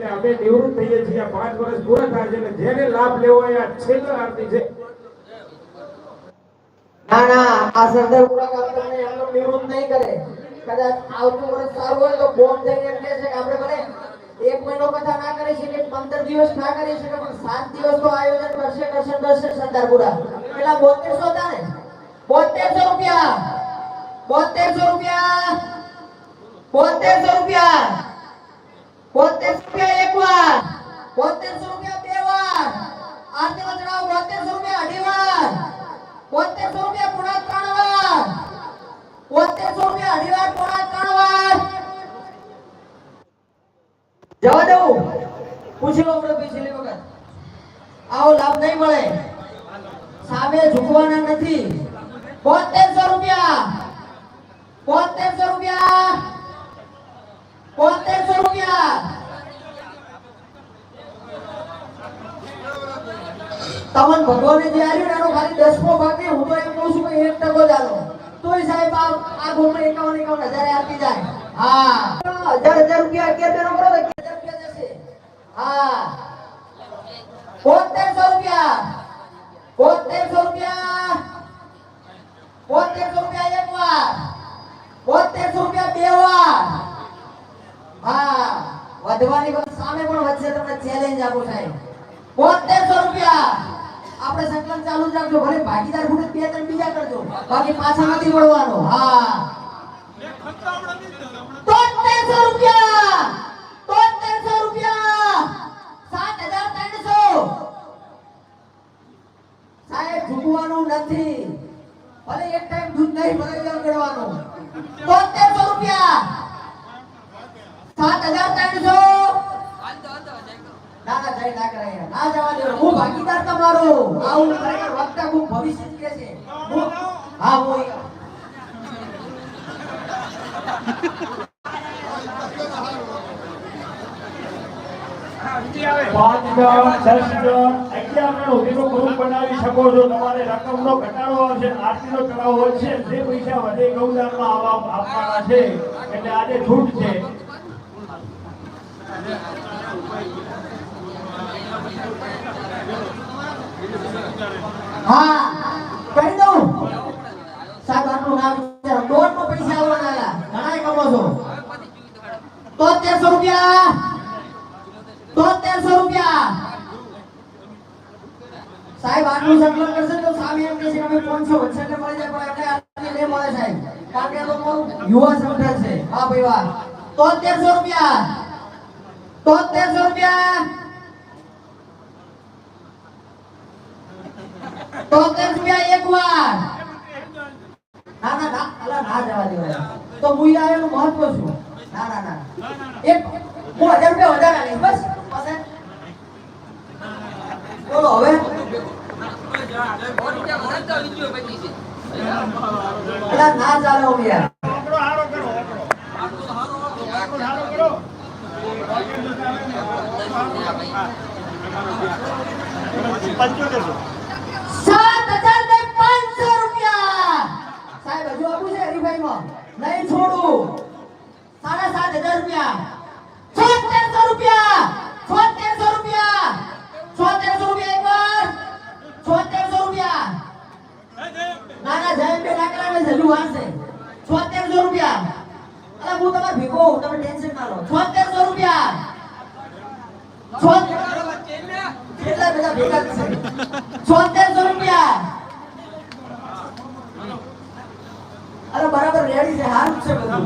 એટલે અમે નિવૃત્ત થઈએ છીએ. પાંચ વર્ષ પૂરા થાય છે એટલે જેને લાભ લેવો હોય આ છેલ્લો આરતી છે. ના ના, આ સરદાર કામ તમને એમનો નિવૃત્ત નહીં કરે. કદાચ આવતું વર્ષ સારું હોય તો બોમ્બ જઈને એમ છે કે આપણે ભલે એક મહિનો કથા ના કરી શકે પંદર દિવસ ના કરી શકે પણ સાત દિવસ તો આયોજન કરશે કરશે કરશે સરદારપુરા પેલા બોતેરસો હતા ને? બોતેરસો રૂપિયા. બોતેરસો રૂપિયા. બોતેરસો રૂપિયા. બોતેરસો રૂપિયા એક વાર, બોતેરસો રૂપિયા બે વાર આરતી ચડાવો બોતેરસો રૂપિયા અઢી વાર, બોતેરસો રૂપિયા પૂરા ત્રણ વાર, બોતેરસો રૂપિયા અઢી વાર પૂરા ત્રણ વાર. જવા દઉં? પૂછી લો આપણે બીજી વખત. આવો લાભ નહીં મળે. સામે ઝૂકવાના નથી. બોતેરસો રૂપિયા બોતેરસો રૂપિયા, બોતેરસો રૂપિયા તમન ભગવાને જે આલ્યું ને એનો ખાલી દસમો ભાગ નહીં હું તો એમ કહું છું કે એક ટકો જ તોય સાહેબ આ આ ગોમડે એકાવન એકાવન હજાર આપી જાય. હા. હજાર હજાર રૂપિયા અગિયાર બેનો કરો તો હજાર રૂપિયા જશે. હા. બોતેરસો રૂપિયા. બોતેરસો રૂપિયા. બોતેરસો રૂપિયા એક વાર. બોતેરસો રૂપિયા બે વાર. હા. વધવાની સામે પણ વધશે, તમને ચેલેન્જ આપું સાહેબ. બોતેરસો રૂપિયા. આપણે સંકલન ચાલુ જ રાખજો, ભલે ભાગીદાર ગુણે બે ત્રણ બીજા કરજો. બાકી પાછા નથી વળવાનો. હા. સાહેબ ઝૂકવાનું નથી. ભલે એક ટાઈમ દૂધ નહીં, ભલે રૂપિયા! સાત હજાર ત્રણસો! ના ના જય ના કરાય ના જવા દે હું ભાગીદાર તમારો. આવું ખરેખર વક્તા હું ભવિષ્ય જ કે છે. હા હું પાંચ જણ દસ જણ અગિયાર જણ સુધીનો ગ્રુપ બનાવી શકો છો. તમારે રકમનો ઘટાડો આવશે આરતીનો ચડાવો છે જે પૈસા વધે ગૌદાનમાં આવવા આપવાના છે. એટલે આજે છૂટ છે. હા કહી દઉં. સાહેબ, આટલું ના વિચારો. દોઢ નો પૈસા આવવાના ઘણા કમો છો. તોતેરસો રૂપિયા. તોતેરસો રૂપિયા. સાહેબ, આટલું સંકલન કરશે તો સામે એમ કે છે અમે પાંચસો વચ્ચે મળી જાય, પણ એમને આટલી નહીં મળે સાહેબ. કારણ કે લોકો યુવા સંગઠન છે. હા ભાઈ વાહ તોતેરસો રૂપિયા. તોતેરસો રૂપિયા. તોતેર રૂપિયા એક ના ના ના, અલા, ના જવા દેવાય. તો મુઈ આવેલું મહત્વ શું? ના ના ના એક, હું હજાર રૂપિયા વધારે આલીશ બસ બોલો હવે. ના ચાલે હું યાર. આંકડો હજુ આપું છે હરીફાઈમાં નહીં છોડું. સાડા સાત હજાર રૂપિયા. છોતેરસો રૂપિયા. છોતેરસો રૂપિયા. છોતેરસો રૂપિયા એક વાર. છોતેરસો રૂપિયા. ના ના જયંત બે ના ને છે હજુ છોતેરસો રૂપિયા. અરે હું તમારે ભીખો તમે ટેન્શન ના લો. છોતેરસો રૂપિયા. છોતેર કેટલા બધા ભેગા થશે? છોતેરસો રૂપિયા. અરે રેડી છે હારું છે બધું.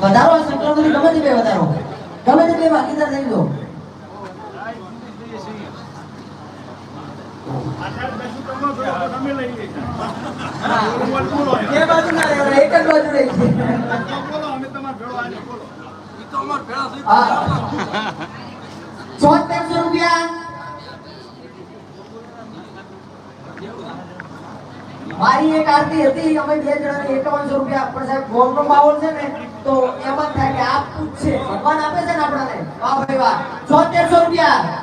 વધારો આ સંક્રમણથી ગમે તે બે વધારો. ગમે તે બે ભાગીદાર થઈ દો આઠ દસ તમે ભેળો તો તમે લઈ લેજો. બે બાજુ ના રહેવાના, એક જ બાજુ રહી છે. અમે તમારા ભેળો આજે બોલો. હા. છોતેરસો રૂપિયા. મારી એક આરતી હતી, અમે બે જણાને એકાવનસો રૂપિયા પણ સાહેબ ગોમનો માહોલ છે ને, તો એમ થાય કે આપ પૂછશે ભગવાન આપે છે ને આપણાને? વાહ ભાઈ વાહ. ચોતેરસો રૂપિયા.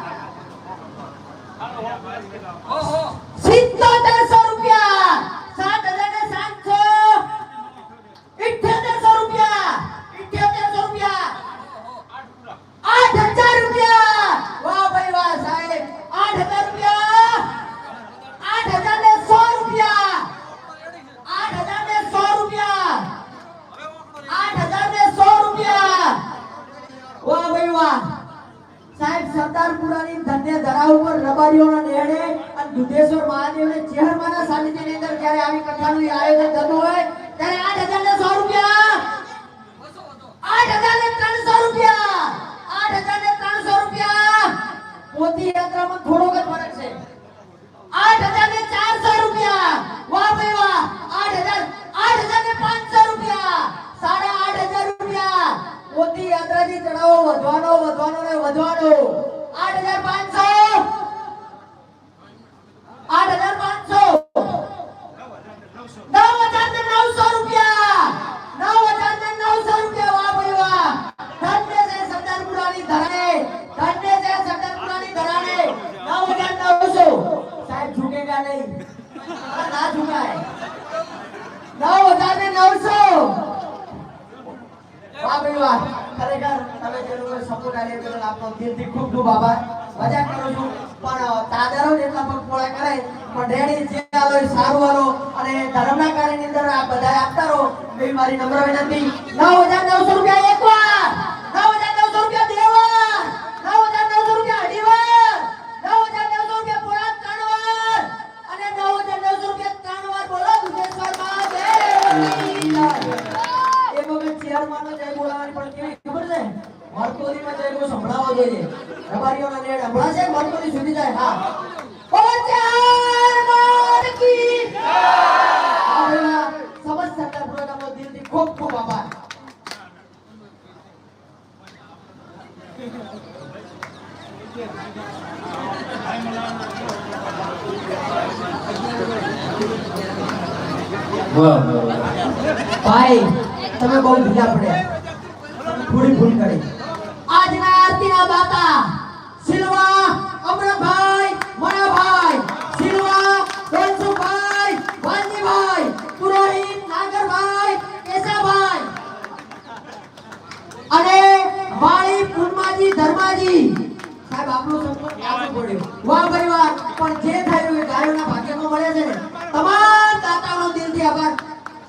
વધવાનો ને વધવાનો આઠ હજાર પાંચસો આઠ હજાર પાંચસો નવ હજાર ને નવસો રૂપિયા નવ હજાર ને નવસો રૂપિયા વાહ ભાઈ વાહ ધન્ય છે સરદારપુરાની ધરાએ ધન્ય છે સરદારપુરાની ધરાને નવ હજાર નવસો સાહેબ ઝુકેગા નહીં આ ના ઝુકાય નવ હજાર ને નવસો વાહ ભાઈ વાહ ખરેખર તમે જે લોકો સપોર્ટ આપ્યો બદલ આપનો દિલથી ખૂબ ખૂબ આભાર મજાક કરું છું પણ તાદરો જેટલા પગ પોળા કરે પણ રેડી જે આલો એ સારું આલો અને ધર્મના કાર્યની અંદર આ બધા આપતા રહો એવી મારી નમ્ર વિનંતી. નવ હજાર નવસો રૂપિયા એક વાર નવ હજાર નવસો રૂપિયા બે વાર નવ હજાર નવસો રૂપિયા અઢી વાર નવ હજાર નવસો રૂપિયા પોળા ત્રણ વાર અને નવ હજાર નવસો રૂપિયા ત્રણ વાર બોલો દુધેશ્વર મહાદેવની જય. એ વખત ચેરમાનનો જય બોલાવવાની પણ કેવી ખબર છે મરતોલીમાં જય બહુ સંભળાવવો જોઈએ રબારીઓના નેડ સંભળાશે મરતોલી સુધી જાય હા બોલો ચેરમાન કી જય. હા ભાઈ વાહ. સમસ્ત સરદાર પ્રોગ્રામનો દિલથી ખૂબ ખૂબ આભાર વાહ વાહ ભાઈ તમે બહુ ઢીલા પડ્યા તમે થોડી ભૂલ કરી. આજના આરતીના દાતા સિલવા અમરભાઈ મણાભાઈ સિલવા ધનસુભાઈ વાલજીભાઈ પુરોહિત નાગરભાઈ કેશાભાઈ અને વાળી પુનમાજી ધર્માજી. સાહેબ આપણો સંપર્ક આપો પડ્યો? વાહ પરિવાર પણ જે થયું એ ગાયોના ભાગ્યમાં મળે છે તમામ દાતાનો દિલથી આભાર.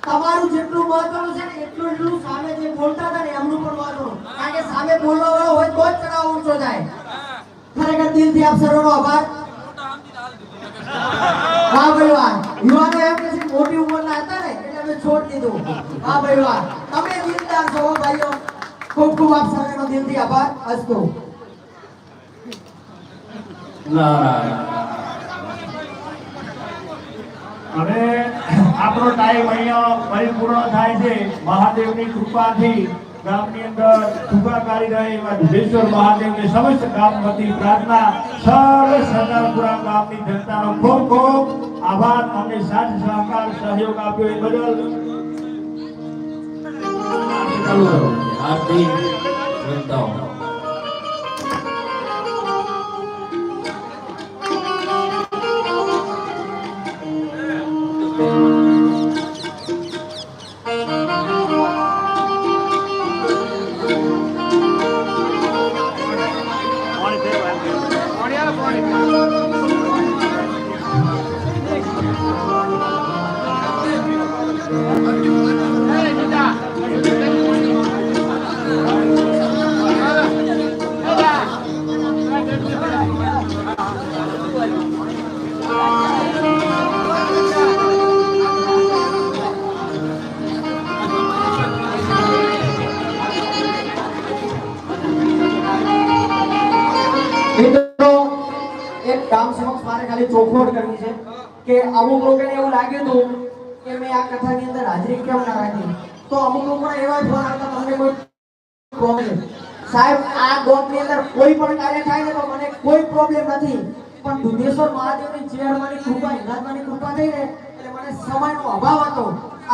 તમારું જેટલું મહત્વનું છે ને એટલું એટલું સામે જે બોલતા હતા ને એમનું પણ મહત્વનું કારણ કે સામે બોલવા વાળો હોય તો જ ચડાવ ઊંચો જાય ખરેખર દિલથી આપ સર્વનો આભાર. વાહ ભાઈ વાહ યુવાનો એમ કે મોટી ઉંમરના હતા ને એટલે અમે છોડ દીધું. વાહ ભાઈ વાહ તમે દિલદાર છો હો ભાઈઓ. ખૂબ ખૂબ આપ સર્વનો દિલથી આભાર. અસ્તુ. નારાયણ હવે આપણો ટાઈમ અહીંયા પરિપૂર્ણ થાય છે. મહાદેવની કૃપાથી ગામની અંદર સુખાકારી રહે એવા દુધેશ્વર મહાદેવને સમસ્ત ગામ વતી પ્રાર્થના. સર્વ સરદારપુરા ગામની જનતાનો ખૂબ ખૂબ આભાર અને સાથ સહકાર સહયોગ આપ્યો એ બદલ. આરતી વૃંદાઓ હતું કે મેં આ કથાની અંદર હાજરી કેમ ના રાખી? તો અમુક લોકો એવા ફોન આવતા મને કોઈ પ્રોબ્લેમ સાહેબ, આ ગોમની અંદર કોઈ પણ કાર્ય થાય ને તો મને કોઈ પ્રોબ્લેમ નથી. પણ દુધેશ્વર મહાદેવની ચેરમાની કૃપા હિંગળાજમાની કૃપા થઈ ને એટલે મને સમયનો અભાવ હતો.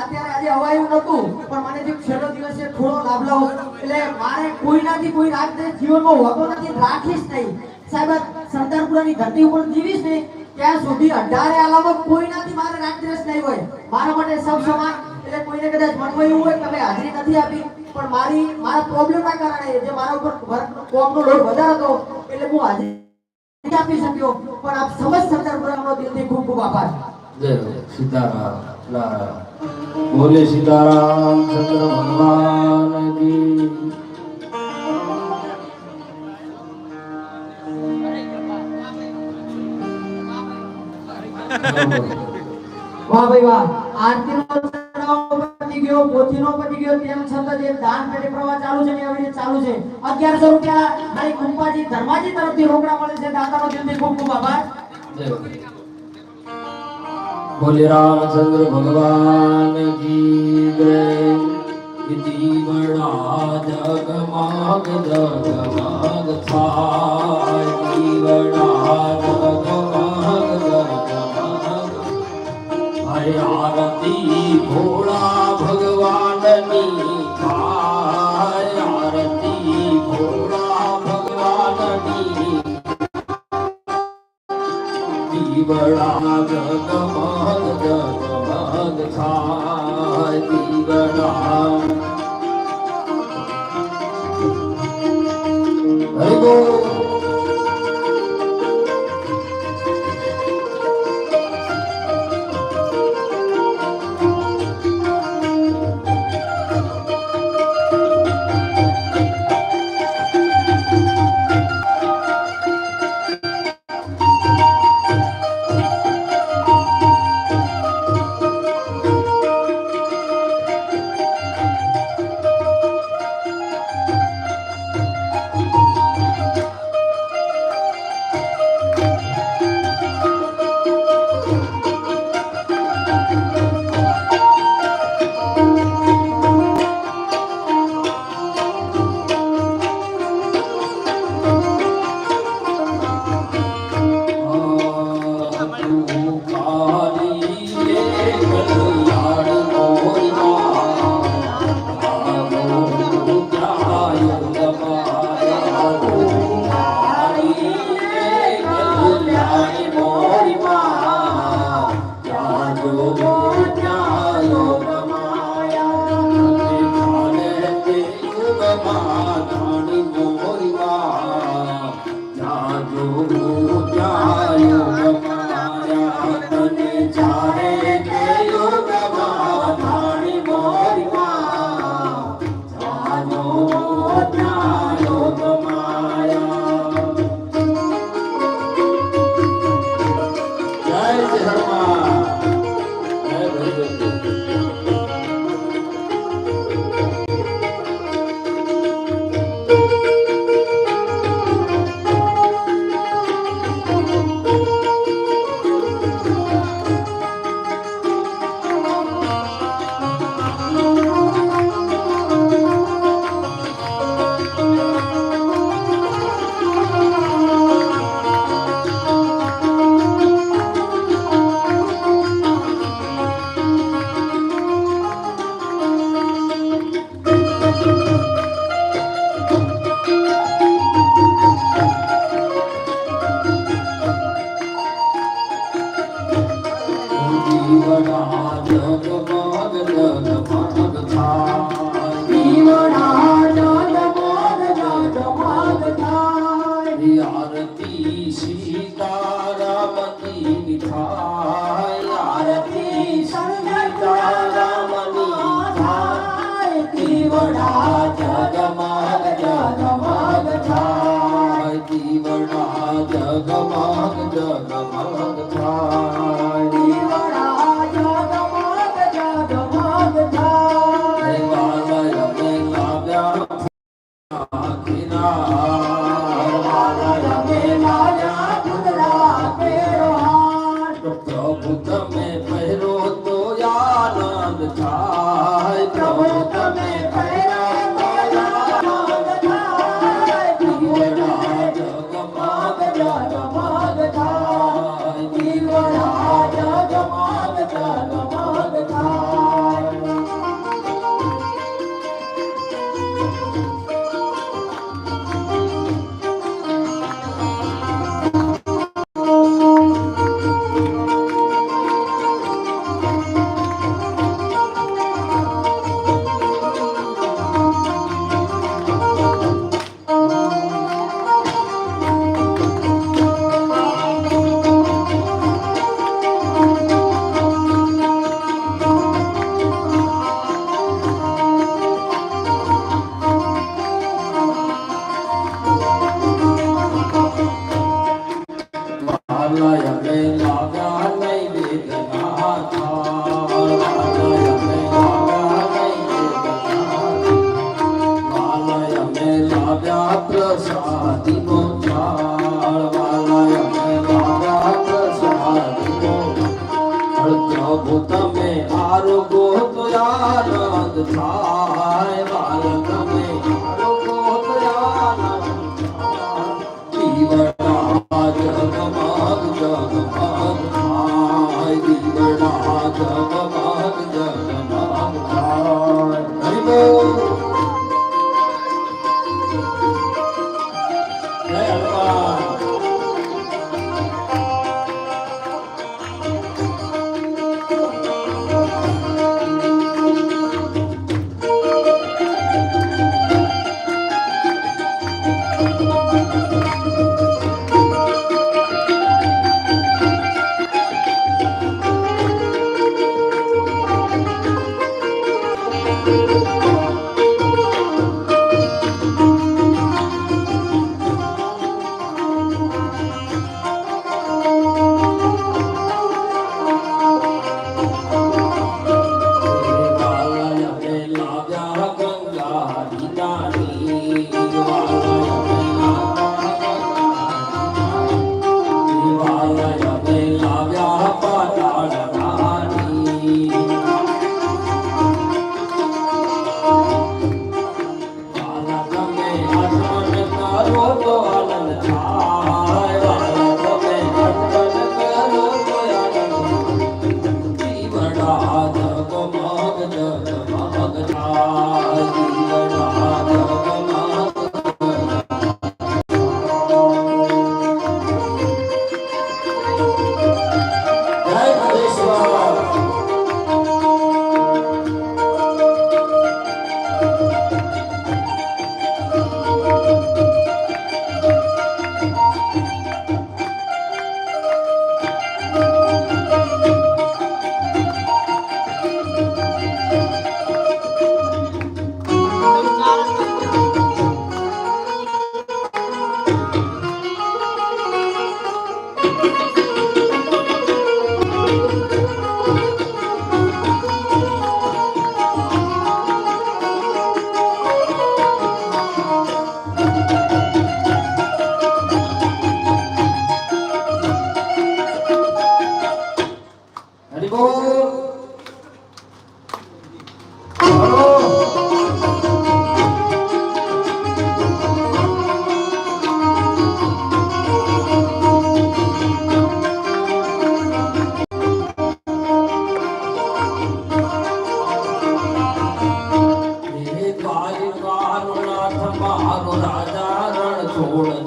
અત્યારે આજે અવાયું નતું પણ મને જે છેલ્લો દિવસ છે થોડો લાભ લાવો એટલે મારે કોઈ રાગ દ્વેષ જીવનમાં હોતો નથી, રાખીશ નહીં. સાહેબ, આ સરદારપુરાની ધરતી ઉપર જીવીશ ને ત્યાં સુધી અઢારે આલામાં કોઈનાથી મારે રાગ દ્વેષ નહીં હોય. મારા માટે સૌ સમાન, એટલે કોઈને કદાચ મનમાં એવું હોય કે તમે હાજરી નથી આપી, પણ મારી, મારા પ્રોબ્લેમના કારણે જે મારા ઉપર કોમનો લોડ વધારે હતો, એટલે હું હાજરી આપી શક્યો. પણ આપ સમજ સરદારપુરાનો દિલથી ખૂબ ખૂબ આભાર. જય સીતારામ બોલે સીતારામ ચંદ્ર ભગવાન કી વાહ ભાઈ વાહ. આરતીનો ચડાવ પતી ગયો, પોથીનો પતી ગયો, તેમ છતાં જે દાન પેટી પ્રવાહ ચાલુ છે ને આવી રીતે ચાલુ છે. 1100 રૂપિયા મારી કુંપાજી ધર્માજી તરફથી રોકડા મળે છે. દાતાનો દિલથી ખૂબ ખૂબ આભાર. બોલે રામચંદ્ર ભગવાન કી જય. ઇતિ જગમાગ જગમાગ થાય. ઇતિ આરતી ભોળા ભગવાનની થાય આરતી ભોળા ભગવાનની દીવડા જગમગ જગમગ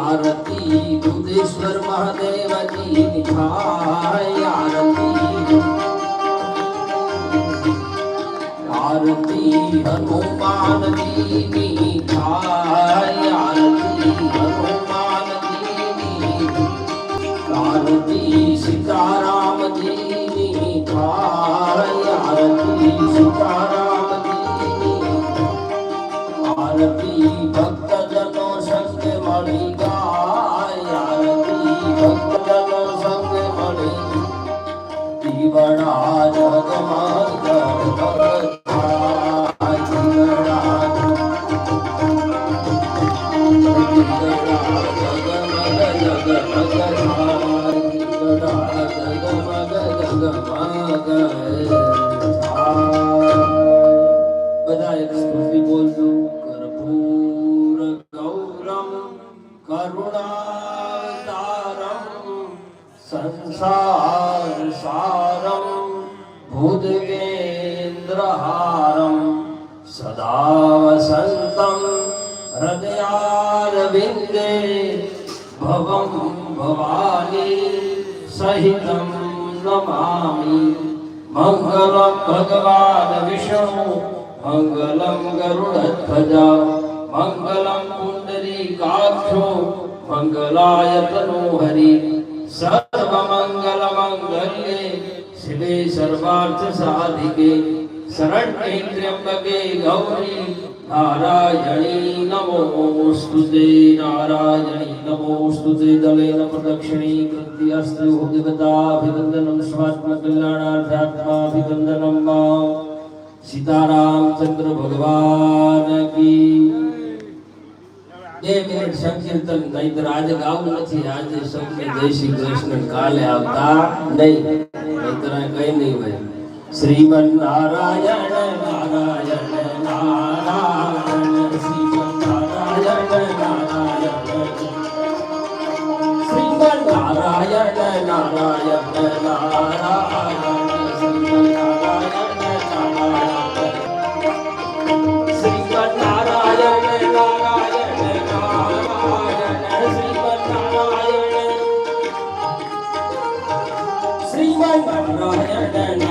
આરતી દુધેશ્વર મહાદેવજી થાય આરતી આરતી હનુમાનજીની कालती सीताराम की सीता હૃદયારવિંદે ભવમ ભવાની સહિતમ નમામિ મંગલમ ભગવાન વિષ્ણુ મંગલમ ગરુડધ્વજ મંગલમ પુંડરીકાક્ષો મંગલાય તનો હરિ સર્વમંગલ મંગલ્યે શિવે સર્વાર્થ સાધિકે નારાયણી નમોસ્તુતે નારાયણી નમોસ્તુતે દલેન પ્રદક્ષિણી કૃત્યસ્તુ જગતાભિવંદનમ સ્વાત્મકલ્યાણાર્થાત્માભિવંદનમ મા સીતારામચંદ્ર ભગવાન કી બે મિનિટ સંકીર્તન નહીતર આજે ગાવું નથી આજે સૌને જય શ્રી કૃષ્ણ કાલે આવતા નહીં નહીતર આ કઈ નહીં હોય શ્રીમન નારાયણ નારાયણ નારાયણ શ્રીમન નારાયણ નારાયણ શ્રીમન નારાયણ નારાયણ નારાયણ